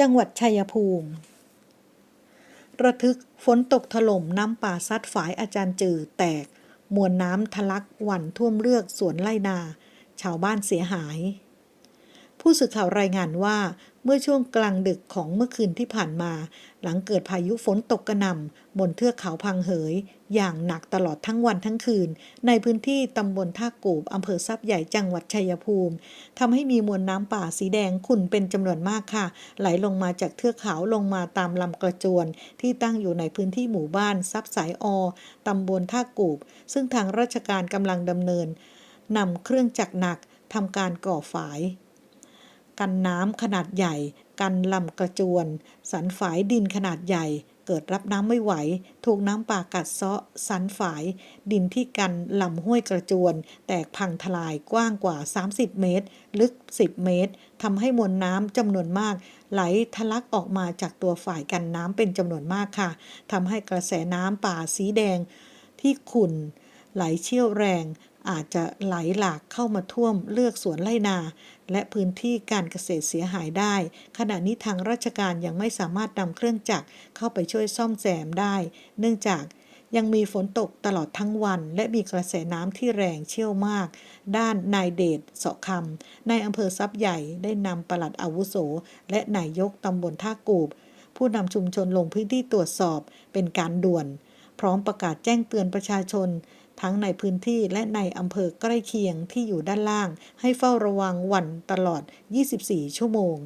จังหวัดชัยภูมิ ระทึกฝนตกถล่มน้ำป่าซัดฝายอาจารย์จือแตก มวลน้ำทะลักหวันท่วมเลือกสวนไล่นา ชาวบ้านเสียหาย ผู้สื่อข่าวรายงานว่า เมื่อช่วงกลางดึกของเมื่อคืนที่ผ่านมา หลังเกิดพายุฝนตกกระหน่ำบนเทือกเขาพังเหย อย่างหนักตลอดทั้งวันทั้งคืน ในพื้นที่ตำบลท่ากูบอำเภอทรัพย์ใหญ่จังหวัดชัยภูมิทำให้มีมวลน้ำป่าสีแดงขุ่นเป็นจำนวนมากค่ะ ไหลลงมาจากเทือกเขาลงมาตามลำกระจวน ที่ตั้งอยู่ในพื้นที่หมู่บ้านทรัพย์สายอตำบลท่ากูบ ซึ่งทางราชการกำลังดำเนินนำเครื่องจักรหนักทำการก่อฝาย กันน้ำขนาดใหญ่ กันลำกระจวน สันฝายดินขนาดใหญ่ เกิดรับน้ำไม่ไหว ถูกน้ำป่ากัดเซาะ สันฝาย ดินที่กันลำห้วยกระจวน แตกพังทลายกว้างกว่า 30 เมตร ลึก 10 เมตรทำให้มวลน้ำจำนวนมาก ไหลทะลักออกมาจากตัวฝ่ายกันน้ำเป็นจำนวนมากค่ะทำให้กระแสน้ำป่าสีแดงที่ขุ่นไหลเชี่ยวแรง อาจจะไหลหลากเข้ามาท่วมเลือกสวนไร่นา และพื้นที่การเกษตรเสียหายได้ ขณะนี้ทางราชการยังไม่สามารถนำเครื่องจักรเข้าไปช่วยซ่อมแซมได้ เนื่องจากยังมีฝนตกตลอดทั้งวัน และมีกระแสน้ำที่แรงเชี่ยวมาก ด้านนายเดชเสาะคำในอำเภอทรัพย์ใหญ่ได้นำปลัดอาวุโส และนายกตำบลท่ากูบ ผู้นำชุมชนลงพื้นที่ตรวจสอบเป็นการด่วน พร้อมประกาศแจ้งเตือนประชาชน ทั้งในพื้นที่และในอำเภอใกล้เคียงที่อยู่ด้านล่าง ให้เฝ้าระวังวันตลอด 24 ชั่วโมง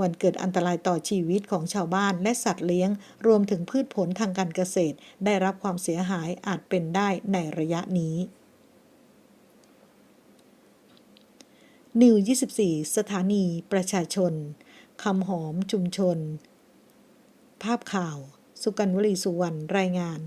วันเกิดอันตรายต่อชีวิตของชาวบ้านและสัตว์เลี้ยง รวมถึงพืชผลทางการเกษตร ได้รับความเสียหายอาจเป็นได้ในระยะนี้นิว24 สถานีประชาชน คำหอมชุมชน ภาพข่าว สุกันวลีสุวรรณ รายงาน